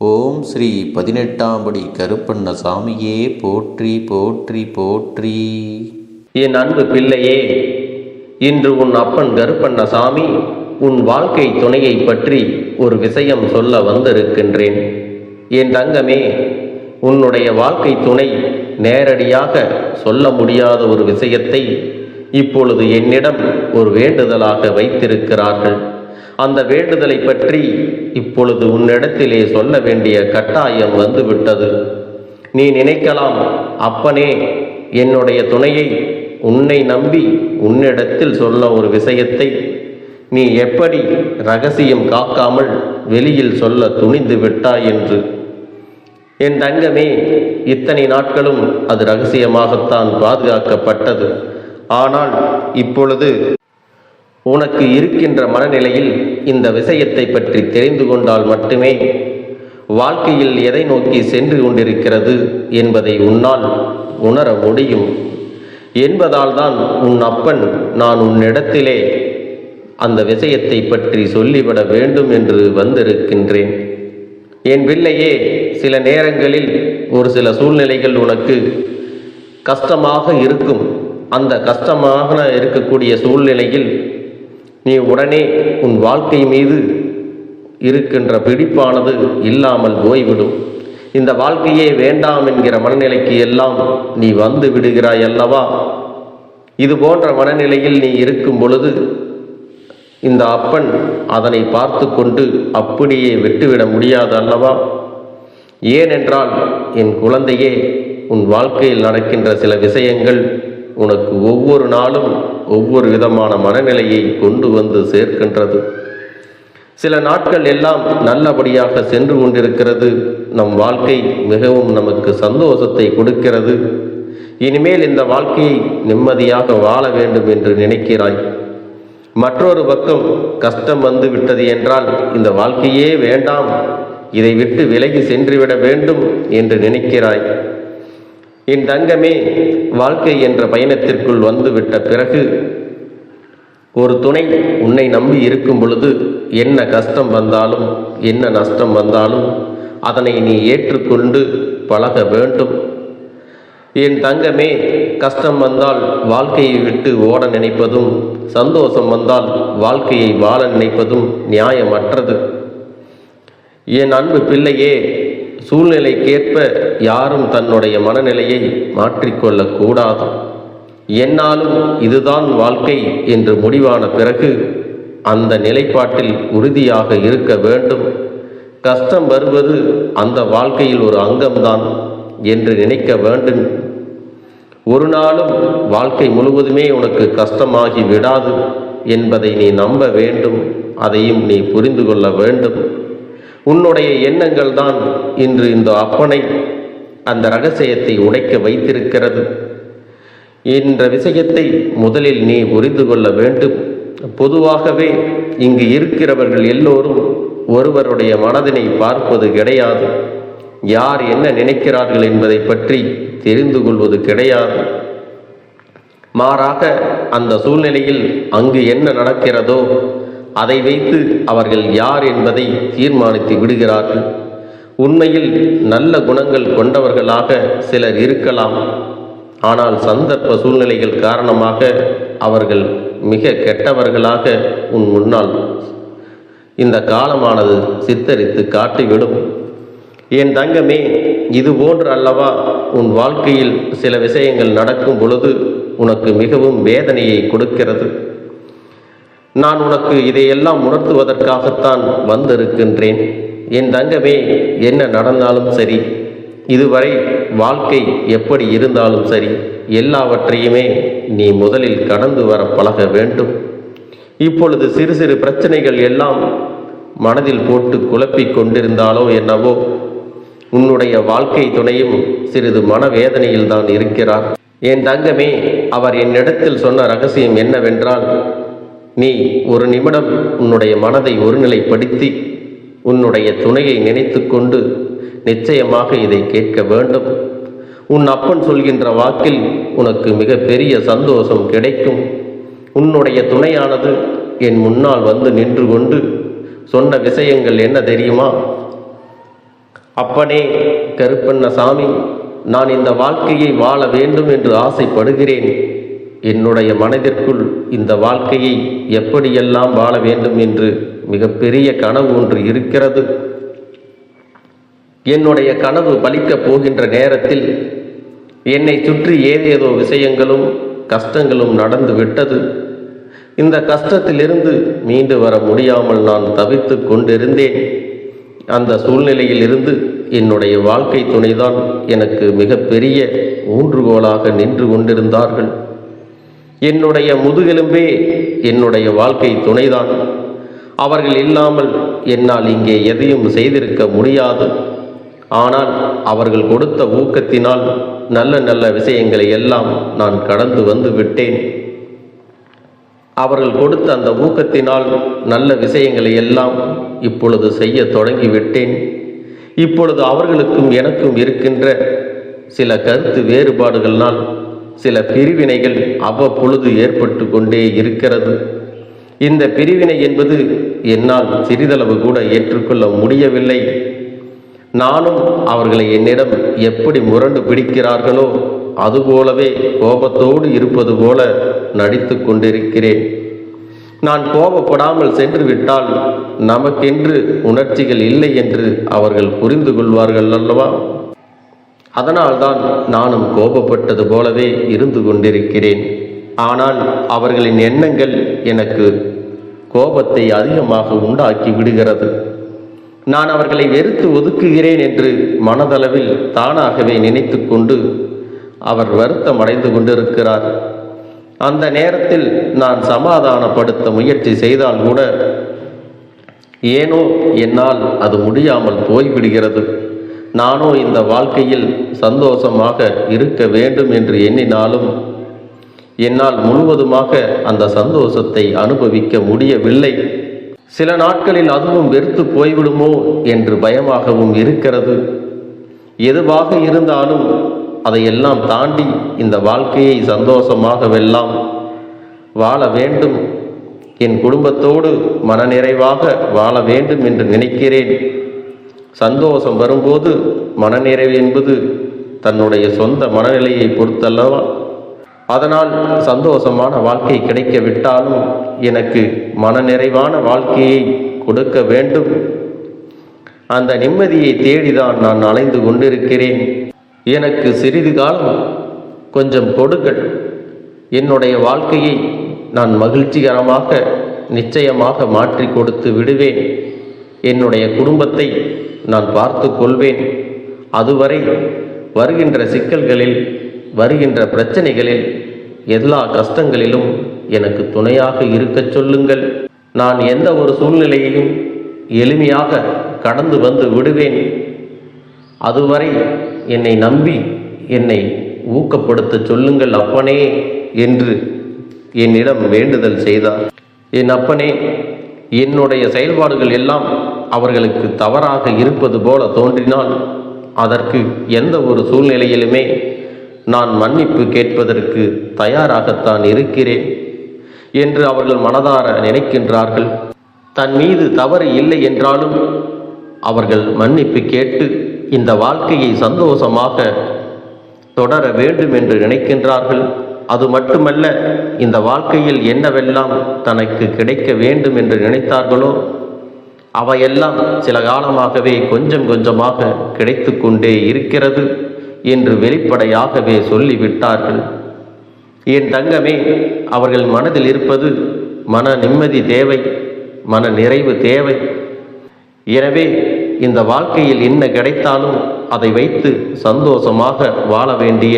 ஓம் ஸ்ரீ பதினெட்டாம்படி கருப்பண்ண சாமியே போற்றி போற்றி போற்றி. என் அன்பு பிள்ளையே இன்று உன் அப்பன் கருப்பண்ணசாமி உன் வாழ்க்கை துணையை பற்றி ஒரு விஷயம் சொல்ல வந்திருக்கின்றேன். என் தங்கமே உன்னுடைய வாழ்க்கை துணை நேரடியாக சொல்ல முடியாத ஒரு விஷயத்தை இப்பொழுது என்னிடம் ஒரு வேண்டுதலாக வைத்திருக்கிறார்கள். அந்த வேண்டுதலை பற்றி இப்பொழுது உன்னிடத்திலே சொல்ல வேண்டிய கட்டாயம் வந்துவிட்டது. நீ நினைக்கலாம் அப்பனே என்னுடைய துணையை உன்னை நம்பி உன்னிடத்தில் சொல்ல ஒரு விஷயத்தை. நீ எப்படி ரகசியம் காக்காமல் வெளியில் சொல்ல துணிந்து விட்டாய் என்று. என் தங்கமே இத்தனை நாட்களும் அது ரகசியமாகத்தான் பாதுகாக்கப்பட்டது. ஆனால் இப்பொழுது உனக்கு இருக்கின்ற மனநிலையில் இந்த விஷயத்தை பற்றி தெரிந்து கொண்டால் மட்டுமே வாழ்க்கையில் எதை நோக்கி சென்று கொண்டிருக்கிறது என்பதை உன்னால் உணர முடியும். என்பதால் தான் உன் அப்பன் நான் உன்னிடத்திலே அந்த விஷயத்தை பற்றி சொல்லிவிட வேண்டும் என்று வந்திருக்கின்றேன். என் பிள்ளையே சில நேரங்களில் ஒரு சில சூழ்நிலைகள் உனக்கு கஷ்டமாக இருக்கும். அந்த கஷ்டமாக இருக்கக்கூடிய சூழ்நிலையில் நீ உடனே உன் வாழ்க்கை மீது இருக்கின்ற பிடிப்பானது இல்லாமல் போய்விடும். இந்த வாழ்க்கையே வேண்டாம் என்கிற மனநிலைக்கு எல்லாம் நீ வந்து விடுகிறாய் அல்லவா? இது போன்ற மனநிலையில் நீ இருக்கும் பொழுது இந்த அப்பன் அதனை பார்த்து கொண்டு அப்படியே விட்டுவிட முடியாது அல்லவா? ஏனென்றால் என் குழந்தையே உன் வாழ்க்கையில் நடக்கின்ற சில விஷயங்கள் உனக்கு ஒவ்வொரு நாளும் ஒவ்வொரு விதமான மனநிலையை கொண்டு வந்து சேர்க்கின்றது. சில நாட்கள் எல்லாம் நல்லபடியாக சென்று கொண்டிருக்கிறது. நம் வாழ்க்கை மிகவும் நமக்கு சந்தோஷத்தை கொடுக்கிறது. இனிமேல் இந்த வாழ்க்கையை நிம்மதியாக வாழ வேண்டும் என்று நினைக்கிறாய். மற்றொரு பக்கம் கஷ்டம் வந்து விட்டது என்றால் இந்த வாழ்க்கையே வேண்டாம். இதை விட்டு விலகி சென்றுவிட வேண்டும் என்று நினைக்கிறாய். என் தங்கமே வாழ்க்கை என்ற பயணத்திற்குள் வந்துவிட்ட பிறகு ஒரு துணை உன்னை நம்பி இருக்கும் பொழுது என்ன கஷ்டம் வந்தாலும் என்ன நஷ்டம் வந்தாலும் அதனை நீ ஏற்றுக்கொண்டு பழக வேண்டும். என் தங்கமே கஷ்டம் வந்தால் வாழ்க்கையை விட்டு ஓட நினைப்பதும் சந்தோஷம் வந்தால் வாழ்க்கையை வாழ நினைப்பதும் நியாயமற்றது. என் அன்பு பிள்ளையே சூழ்நிலைக்கேற்ப யாரும் தன்னுடைய மனநிலையை மாற்றிக்கொள்ள கூடாது என்னாலும் இதுதான் வாழ்க்கை என்று முடிவான பிறகு அந்த நிலைப்பாட்டில் உறுதியாக இருக்க வேண்டும். கஷ்டம் வருவது அந்த வாழ்க்கையில் ஒரு அங்கம்தான் என்று நினைக்க வேண்டும். ஒரு நாளும் வாழ்க்கை முழுவதுமே உனக்கு கஷ்டமாகி விடாது என்பதை நீ நம்ப வேண்டும். அதையும் நீ புரிந்து கொள்ள வேண்டும். உன்னுடைய எண்ணங்கள் தான் இன்று இந்த அப்பனை அந்த ரகசியத்தை உடைக்க வைத்திருக்கிறது. என்ற விஷயத்தை முதலில் நீ புரிந்து கொள்ள வேண்டும். பொதுவாகவே இங்கு இருக்கிறவர்கள் எல்லோரும் ஒருவருடைய மனதினை பார்ப்பது கிடையாது. யார் என்ன நினைக்கிறார்கள் என்பதை பற்றி தெரிந்து கொள்வது கிடையாது. மாறாக அந்த சூழ்நிலையில் அங்கு என்ன நடக்கிறதோ அதை வைத்து அவர்கள் யார் என்பதை தீர்மானித்து விடுகிறார்கள். உண்மையில் நல்ல குணங்கள் கொண்டவர்களாக சிலர் இருக்கலாம். ஆனால் சந்தர்ப்ப சூழ்நிலைகள் காரணமாக அவர்கள் மிக கெட்டவர்களாக உன் முன்னால் இந்த காலமானது சித்தரித்து காட்டிவிடும். என் தங்கமே இது போன்று அல்லவா? உன் வாழ்க்கையில் சில விஷயங்கள் நடக்கும் பொழுது உனக்கு மிகவும் வேதனையை கொடுக்கிறது. நான் உனக்கு இதையெல்லாம் உணர்த்துவதற்காகத்தான் வந்திருக்கின்றேன். என் தங்கமே என்ன நடந்தாலும் சரி இதுவரை வாழ்க்கை எப்படி இருந்தாலும் சரி எல்லாவற்றையுமே நீ முதலில் கடந்து வர பழக வேண்டும். இப்பொழுது சிறு சிறு பிரச்சனைகள் எல்லாம் மனதில் போட்டு குழப்பிக் கொண்டிருந்தாலோ என்னவோ உன்னுடைய வாழ்க்கை துணையும் சிறிது மனவேதனையில் தான் இருக்கிறார். என் தங்கமே அவர் என்னிடத்தில் சொன்ன ரகசியம் என்னவென்றால் நீ ஒரு நிமிடம் உன்னுடைய மனதை ஒருநிலைப்படுத்தி உன்னுடைய துணையை நினைத்து கொண்டு நிச்சயமாக இதை கேட்க வேண்டும். உன் அப்பன் சொல்கின்ற வாக்கில் உனக்கு மிக பெரிய சந்தோஷம் கிடைக்கும். உன்னுடைய துணையானது என் முன்னால் வந்து நின்று கொண்டு சொன்ன விஷயங்கள் என்ன தெரியுமா? அப்பனே கருப்பண்ணசாமி நான் இந்த வாழ்க்கையை வாழ வேண்டும் என்று ஆசைப்படுகிறேன். என்னுடைய மனதிற்குள் இந்த வாழ்க்கையை எப்படியெல்லாம் வாழ வேண்டும் என்று மிகப்பெரிய கனவு ஒன்று இருக்கிறது. என்னுடைய கனவு பலிக்கப் போகின்ற நேரத்தில் என்னை சுற்றி ஏதேதோ விஷயங்களும் கஷ்டங்களும் நடந்து விட்டது. இந்த கஷ்டத்திலிருந்து மீண்டு வர முடியாமல் நான் தவித்து கொண்டிருந்தேன். அந்த சூழ்நிலையில் இருந்து என்னுடைய வாழ்க்கை துணைதான் எனக்கு மிகப்பெரிய ஊன்றுகோலாக நின்று கொண்டிருந்தார்கள். என்னுடைய முதுகெலும்பே என்னுடைய வாழ்க்கை துணைதான். அவர்கள் இல்லாமல் என்னால் இங்கே எதையும் செய்திருக்க முடியாது. ஆனால் அவர்கள் கொடுத்த ஊக்கத்தினால் நல்ல நல்ல விஷயங்களை எல்லாம் நான் கடந்து வந்து விட்டேன். அவர்கள் கொடுத்த அந்த ஊக்கத்தினால் நல்ல விஷயங்களை எல்லாம் இப்பொழுது செய்ய தொடங்கிவிட்டேன் இப்பொழுது அவர்களுக்கும் எனக்கும் இருக்கின்ற சில கருத்து வேறுபாடுகள்னால் சில பிரிவினைகள் அவ்வப்பொழுது ஏற்பட்டு கொண்டே இருக்கிறது. இந்த பிரிவினை என்பது என்னால் சிறிதளவு கூட ஏற்றுக்கொள்ள முடியவில்லை. நானும் அவர்களை என்னிடம் எப்படி முரண்டு பிடிக்கிறார்களோ அதுபோலவே கோபத்தோடு இருப்பது போல நடித்து கொண்டிருக்கிறேன். நான் கோபப்படாமல் சென்று விட்டால் நமக்கென்று உணர்ச்சிகள் இல்லை என்று அவர்கள் புரிந்து கொள்வார்கள் அல்லவா? அதனால்தான் நானும் கோபப்பட்டது போலவே இருந்து கொண்டிருக்கிறேன். ஆனால் அவர்களின் எண்ணங்கள் எனக்கு கோபத்தை அதிகமாக உண்டாக்கி விடுகிறது. நான் அவர்களை வெறுத்து ஒதுக்குகிறேன் என்று மனதளவில் தானாகவே நினைத்து கொண்டு அவர் வருத்தம் அடைந்து கொண்டிருக்கிறார். அந்த நேரத்தில் நான் சமாதானப்படுத்த முயற்சி செய்தால் கூட ஏனோ என்னால் அது முடியாமல் போய்விடுகிறது. நானோ இந்த வாழ்க்கையில் சந்தோஷமாக இருக்க வேண்டும் என்று எண்ணினாலும் என்னால் முழுவதுமாக அந்த சந்தோஷத்தை அனுபவிக்க முடியவில்லை. சில நாட்களில் அதுவும் வெறுத்து போய்விடுமோ என்று பயமாகவும் இருக்கிறது. எதுவாக இருந்தாலும் அதையெல்லாம் தாண்டி இந்த வாழ்க்கையை சந்தோஷமாகவெல்லாம் வாழ வேண்டும். என் குடும்பத்தோடு மனநிறைவாக வாழ வேண்டும் என்று நினைக்கிறேன். சந்தோஷம் வரும்போது மனநிறைவு என்பது தன்னுடைய சொந்த மனநிலையை பொறுத்தல்லவா? அதனால் சந்தோஷமான வாழ்க்கை கிடைக்கவிட்டாலும் எனக்கு மனநிறைவான வாழ்க்கையை கொடுக்க வேண்டும். அந்த நிம்மதியை தேடிதான் நான் அலைந்து கொண்டிருக்கிறேன். எனக்கு சிறிது காலம் கொஞ்சம் கொடுங்கள். என்னுடைய வாழ்க்கையை நான் மகிழ்ச்சிகரமாக நிச்சயமாக மாற்றி கொடுத்து விடுவேன். என்னுடைய குடும்பத்தை நான் பார்த்து கொள்வேன். அதுவரை வருகின்ற சிக்கல்களில் வருகின்ற பிரச்சனைகளில் எல்லா கஷ்டங்களிலும் எனக்கு துணையாக இருக்கச் சொல்லுங்கள். நான் எந்த ஒரு சூழ்நிலையையும் எளிமையாக கடந்து வந்து விடுவேன். அதுவரை என்னை நம்பி என்னை ஊக்கப்படுத்தச் சொல்லுங்கள் அப்பனே என்று என்னிடம் வேண்டுதல் செய்தார். என் அப்பனே என்னுடைய செயல்பாடுகள் எல்லாம் அவர்களுக்கு தவறாக இருப்பது போல தோன்றினால் அதற்கு எந்த ஒரு சூழ்நிலையிலுமே நான் மன்னிப்பு கேட்பதற்கு தயாராகத்தான் இருக்கிறேன் என்று அவர்கள் மனதார நினைக்கின்றார்கள். தன் மீது தவறு இல்லை என்றாலும் அவர்கள் மன்னிப்பு கேட்டு இந்த வாழ்க்கையை சந்தோஷமாக தொடர வேண்டும் என்று நினைக்கின்றார்கள். அது மட்டுமல்ல இந்த வாழ்க்கையில் என்னவெல்லாம் தனக்கு கிடைக்க வேண்டும் என்று நினைத்தார்களோ அவையெல்லாம் சில காலமாகவே கொஞ்சம் கொஞ்சமாக கிடைத்து கொண்டே இருக்கிறது என்று வெளிப்படையாகவே சொல்லிவிட்டார்கள். என் தங்கமே அவர்கள் மனதில் இருப்பது மன நிம்மதி தேவை மன நிறைவு தேவை. எனவே இந்த வாழ்க்கையில் என்ன கிடைத்தாலும் அதை வைத்து சந்தோஷமாக வாழ வேண்டிய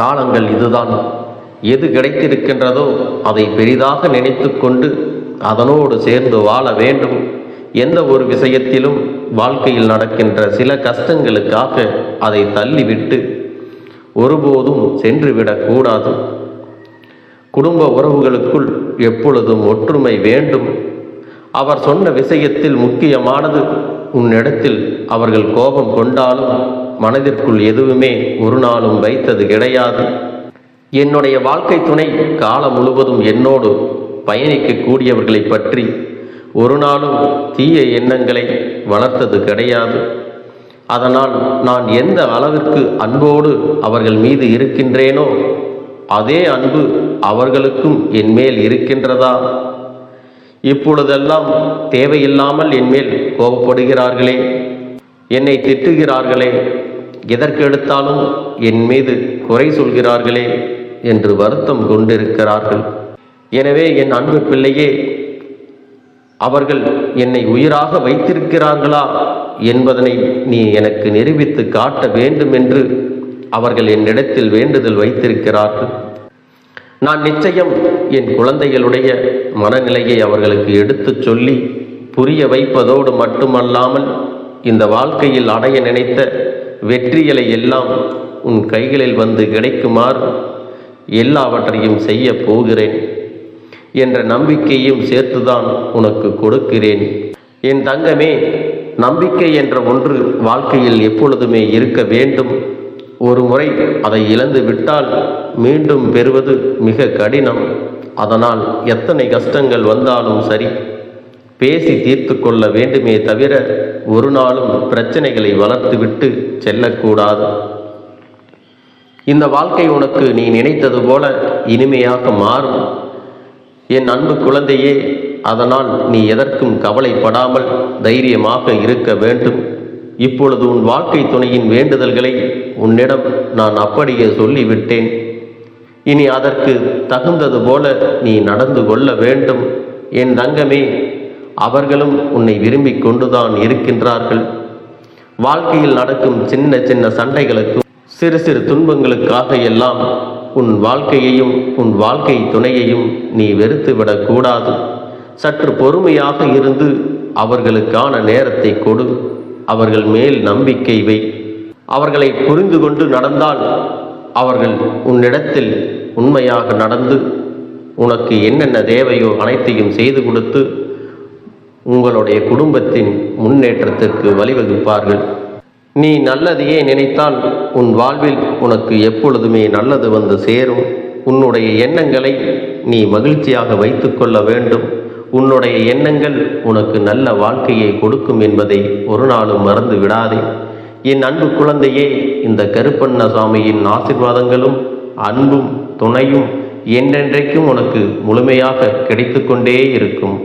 காலங்கள் இதுதான். எது கிடைத்திருக்கின்றதோ அதை பெரிதாக நினைத்து கொண்டு அதனோடு சேர்ந்து வாழ வேண்டும். எந்த ஒரு விஷயத்திலும் வாழ்க்கையில் நடக்கின்ற சில கஷ்டங்களுக்காக அதை தள்ளிவிட்டு ஒருபோதும் சென்றுவிடக்கூடாது குடும்ப உறவுகளுக்குள் எப்பொழுதும் ஒற்றுமை வேண்டும். அவர் சொன்ன விஷயத்தில் முக்கியமானது உன்னிடத்தில் அவர்கள் கோபம் கொண்டாலும் மனதிற்குள் எதுவுமே ஒரு நாளும் வைத்தது கிடையாது. என்னுடைய வாழ்க்கை துணை காலம் முழுவதும் என்னோடு பயணிக்கக்கூடியவர்களை பற்றி ஒரு நாளும் தீய எண்ணங்களை வளர்த்தது கிடையாது. அதனால் நான் எந்த அளவிற்கு அன்போடு அவர்கள் மீது இருக்கின்றேனோ அதே அன்பு அவர்களுக்கும் என் மேல் இருக்கின்றதா? இப்பொழுதெல்லாம் தேவையில்லாமல் என்மேல் கோபப்படுகிறார்களே என்னை திட்டுகிறார்களே எதற்கெடுத்தாலும் என் மீது குறை சொல்கிறார்களே என்று வருத்தம் கொண்டிருக்கிறார்கள். எனவே என் அன்பு பிள்ளையே அவர்கள் என்னை உயிராக வைத்திருக்கிறார்களா என்பதனை நீ எனக்கு நிரூபித்து காட்ட வேண்டும் என்று அவர்கள் என்னிடத்தில் வேண்டுதல் வைத்திருக்கிறார்கள். நான் நிச்சயம் என் குழந்தைகளுடைய மனநிலையை அவர்களுக்கு எடுத்துச் சொல்லி புரிய வைப்பதோடு மட்டுமல்லாமல் இந்த வாழ்க்கையில் அடைய நினைத்த வெற்றிகளை எல்லாம் உன் கைகளில் வந்து கிடைக்குமாறு எல்லாவற்றையும் செய்ய போகிறேன். என்ற நம்பிக்கையும் சேர்த்துதான் உனக்கு கொடுக்கிறேன். என் தங்கமே நம்பிக்கை என்ற ஒன்று வாழ்க்கையில் எப்பொழுதுமே இருக்க வேண்டும். ஒரு முறை அதை இழந்து விட்டால் மீண்டும் பெறுவது மிக கடினம். அதனால் எத்தனை கஷ்டங்கள் வந்தாலும் சரி பேசி தீர்த்து கொள்ள வேண்டுமே தவிர ஒரு நாளும் பிரச்சனைகளை வளர்த்துவிட்டு செல்லக்கூடாது. இந்த வாழ்க்கை உனக்கு நீ நினைத்தது போல இனிமையாக மாறும். என் அன்பு குழந்தையே அதனால் நீ எதற்கும் கவலைப்படாமல் தைரியமாக இருக்க வேண்டும். இப்பொழுது உன் வாழ்க்கை துணையின் வேண்டுதல்களை உன்னிடம் நான் அப்படியே சொல்லிவிட்டேன். இனி அதற்கு தகுந்தது போல நீ நடந்து கொள்ள வேண்டும். என் தங்கமே அவர்களும் உன்னை விரும்பிக் கொண்டுதான் இருக்கின்றார்கள். வாழ்க்கையில் நடக்கும் சின்ன சின்ன சண்டைகளுக்கும் சிறு சிறு துன்பங்களுக்காக எல்லாம் உன் வாழ்க்கையையும் உன் வாழ்க்கை துணையையும் நீ வெறுத்துவிடக் கூடாது. சற்று பொறுமையாக இருந்து அவர்களுக்கான நேரத்தை கொடு. அவர்கள் மேல் நம்பிக்கை வை. அவர்களை புரிந்து கொண்டு நடந்தால் அவர்கள் உன்னிடத்தில் உண்மையாக நடந்து உனக்கு என்னென்ன தேவையோ அனைத்தையும் செய்து கொடுத்து உங்களுடைய குடும்பத்தின் முன்னேற்றத்திற்கு வழிவகுப்பார்கள். நீ நல்லதையே நினைத்தால் உன் வாழ்வில் உனக்கு எப்பொழுதுமே நல்லது வந்து சேரும். உன்னுடைய எண்ணங்களை நீ மகிழ்ச்சியாக வைத்துக்கொள்ள வேண்டும். உன்னுடைய எண்ணங்கள் உனக்கு நல்ல வாழ்க்கையை கொடுக்கும் என்பதை ஒரு நாளும் மறந்து விடாதே. என் அன்பு குழந்தையே இந்த கருப்பண்ண சுவாமியின் ஆசிர்வாதங்களும் அன்பும் துணையும் என்றென்றைக்கும் உனக்கு முழுமையாக கிடைத்து கொண்டே இருக்கும்.